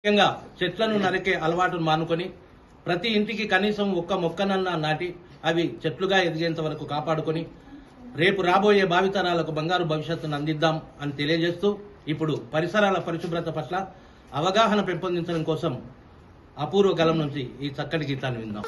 ముఖ్యంగా చెట్లను నరికే అలవాటును మానుకొని ప్రతి ఇంటికి కనీసం ఒక్క మొక్కనన్నా నాటి అవి చెట్లుగా ఎదిగేంత వరకు కాపాడుకొని రేపు రాబోయే భావితరాలకు బంగారు భవిష్యత్తును అందిద్దాం అని తెలియజేస్తూ ఇప్పుడు పరిసరాల పరిశుభ్రత పట్ల అవగాహన పెంపొందించడం కోసం అపూర్వ కలం నుంచి ఈ చక్కటి గీతాన్ని విందాం.